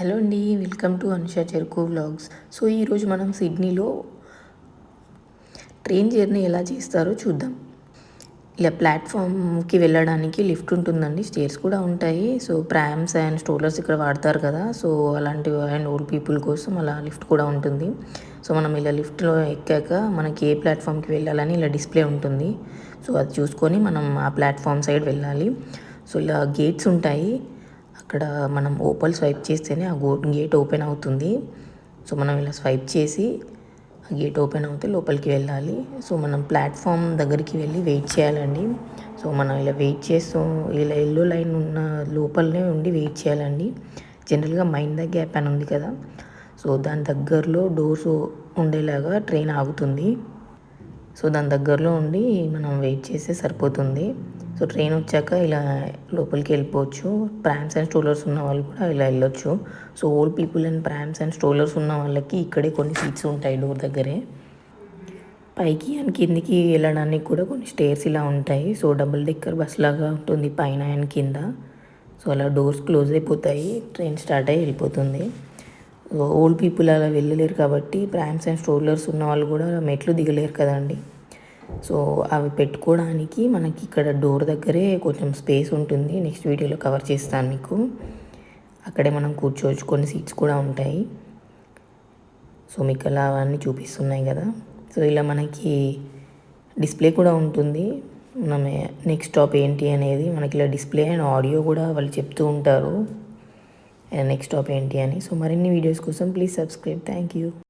Hello అండి welcome to Anusha చెరుకు vlogs. So ఈరోజు మనం సిడ్నీలో ట్రైన్ జర్నీ ఎలా చేస్తారో చూద్దాం. ఇలా ప్లాట్ఫామ్కి వెళ్ళడానికి లిఫ్ట్ ఉంటుందండి స్టేర్స్ కూడా ఉంటాయి. సో ప్రామ్స్ అండ్ స్టోలర్స్ ఇక్కడ వాడతారు కదా సో అలాంటి అండ్ ఓల్డ్ పీపుల్ కోసం అలా లిఫ్ట్ కూడా ఉంటుంది. సో మనం ఇలా లిఫ్ట్లో ఎక్కాక మనకి ఏ ప్లాట్ఫామ్కి వెళ్ళాలని ఇలా డిస్ప్లే ఉంటుంది. సో అది చూసుకొని మనం ఆ ప్లాట్ఫామ్ సైడ్ వెళ్ళాలి. సో ఇలా గేట్స్ ఉంటాయి. అక్కడ మనం ఓపల్ స్వైప్ చేస్తేనే ఆ గో గేట్ ఓపెన్ అవుతుంది. సో మనం ఇలా స్వైప్ చేసి ఆ గేట్ ఓపెన్ అవుతే లోపలికి వెళ్ళాలి. సో మనం ప్లాట్ఫామ్ దగ్గరికి వెళ్ళి వెయిట్ చేయాలండి. సో మనం ఇలా వెయిట్ చేస్తూ ఇలా ఎల్లో లైన్ ఉన్న లోపలనే ఉండి వెయిట్ చేయాలండి. జనరల్గా మైండ్ ద గ్యాప్ అని ఉంది కదా. సో దాని దగ్గరలో డోర్స్ ఉండేలాగా ట్రైన్ ఆగుతుంది. సో దాని దగ్గరలో ఉండి మనం వెయిట్ చేస్తే సరిపోతుంది. సో ట్రైన్ వచ్చాక ఇలా లోపలికి వెళ్ళిపోవచ్చు. ప్రామ్స్ అండ్ స్టోలర్స్ ఉన్న వాళ్ళు కూడా ఇలా వెళ్ళొచ్చు. So old people and prams and strollers ఉన్న వాళ్ళకి ఇక్కడే కొన్ని సీట్స్ ఉంటాయి డోర్ దగ్గరే. పైకి అండ్ కిందికి వెళ్ళడానికి కూడా కొన్ని స్టేర్స్ ఇలా ఉంటాయి. సో డబుల్ డెక్కర్ బస్ లాగా ఉంటుంది పైన అండ్ కింద. సో అలా డోర్స్ క్లోజ్ అయిపోతాయి. ట్రైన్ స్టార్ట్ అయ్యి వెళ్ళిపోతుంది. ఓల్డ్ పీపుల్ అలా వెళ్ళలేరు కాబట్టి ప్రామ్స్ అండ్ స్టోలర్స్ ఉన్న వాళ్ళు కూడా మెట్లు దిగలేరు కదండి. సో అవి పెట్టుకోవడానికి మనకి ఇక్కడ డోర్ దగ్గరే కొంచెం స్పేస్ ఉంటుంది. నెక్స్ట్ వీడియోలో కవర్ చేస్తాను మీకు. అక్కడే మనం కూర్చోవచ్చు కొన్ని సీట్స్ కూడా ఉంటాయి. సో మీకు అలా అవన్నీ చూపిస్తున్నాయి కదా. సో ఇలా మనకి డిస్ప్లే కూడా ఉంటుంది. మనం నెక్స్ట్ స్టాప్ ఏంటి అనేది మనకి ఇలా డిస్ప్లే అండ్ ఆడియో కూడా వాళ్ళు చెప్తూ ఉంటారు. నెక్స్ట్ స్టాప్ ఏంటి అని సో మరిన్ని వీడియోస్ కోసం ప్లీజ్ సబ్స్క్రైబ్ థ్యాంక్ యూ